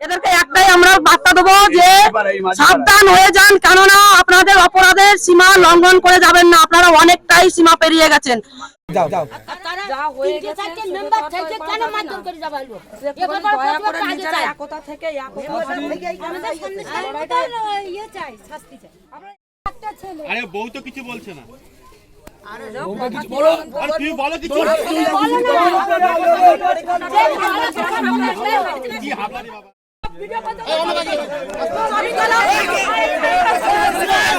এদেরকে একটাই আমরা বার্তা দেবো যে সাবধান হয়ে যান কেননা আপনাদের অপরাধের সীমা লঙ্ঘন করে যাবেন না আপনারা অনেকটাই সীমা পেরিয়ে গেছেন। আরে বউ তো কিছু বলছে না। বলো। কিছু কি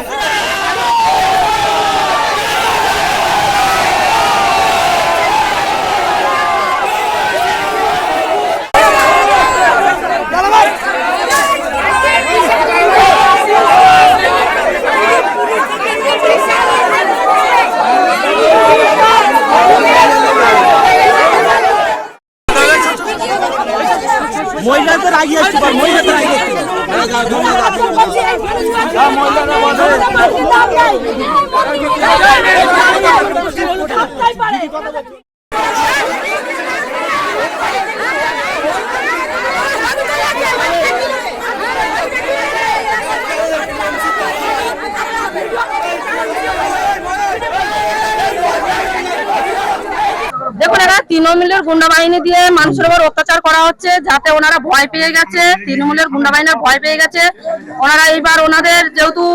মহিলাদের আগে পার মহিলাদের আগে দেখুন তৃণমূলের গুন্ডা বাহিনী দিয়ে মানুষের উপর অত্যাচার করা হচ্ছে, যাতে ওনারা ভয় পেয়ে গেছে, তৃণমূলের গুন্ডা বাহিনীর ভয় পেয়ে গেছে। ওনারা এইবার ওনাদের যেহেতু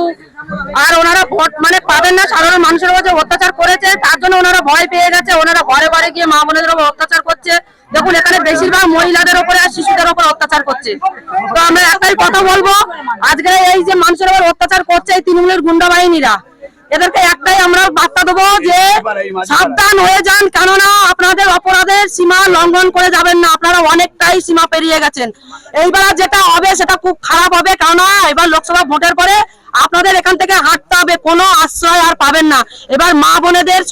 আর ওনারা ভোট মানে পাবেন না, সাধারণ মানুষের উপর যে অত্যাচার করেছে, তার জন্য ওনারা ভয় পেয়ে গেছে, ওনারা ঘরে ঘরে গিয়ে মা বোনদের উপর অত্যাচার করছে। দেখুন, এখানে বেশিরভাগ মহিলাদের উপরে আর শিশুদের উপর অত্যাচার করছে। তো আমরা একটাই কথা বলব, আজকে এই যে মানুষের উপর অত্যাচার করছে এই তৃণমূলের গুন্ডা বাহিনীরা এদেরকে একটাই আমরা বার্তা দেবো যে সাবধান হয়ে যান, কেননা আপনাদের অপরাধের সীমা লঙ্ঘন করে যাবেন না। আপনারা অনেকটাই সীমা পেরিয়ে গেছেন। এইবার যেটা হবে, সেটা খুব খারাপ হবে, কেননা এবার লোকসভা ভোটের পরে আপনাদের এখান থেকে হাঁটতে হবে। কোনো আশ্রয় আর পাবেন না। এবার মা বোনেদের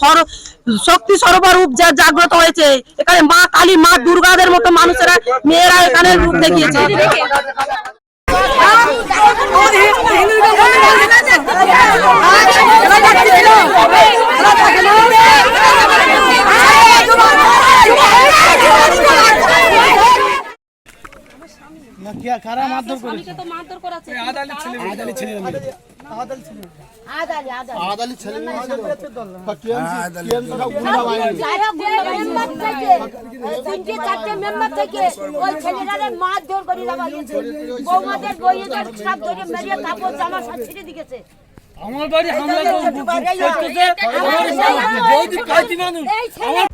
শক্তি সরোবর যা- জাগ্রত হয়েছে। এখানে মা কালী, মা দুর্গাদের মতো মানুষেরা, মেয়েরা এখানে রূপ দেখিয়েছে। কারা মারধর করে স্বামীকে তো মারধর করাচ্ছে। আদালি ছেলে আদালি ছেলে আদালি আদালি আদালি। ছেলে গুন্ডা বাহিনী যাই হোক, মেম্বার থেকে তিনটে চারটে মেম্বার থেকে ওই ছেলেটারে মারধর করে বৌমাদের বইয়েদের সব ধরে মেরিয়ে কাপড় জামা সব ছিঁড়ে দিয়েছে আমার বাড়ি হামলা করতেছে এই ছেলে-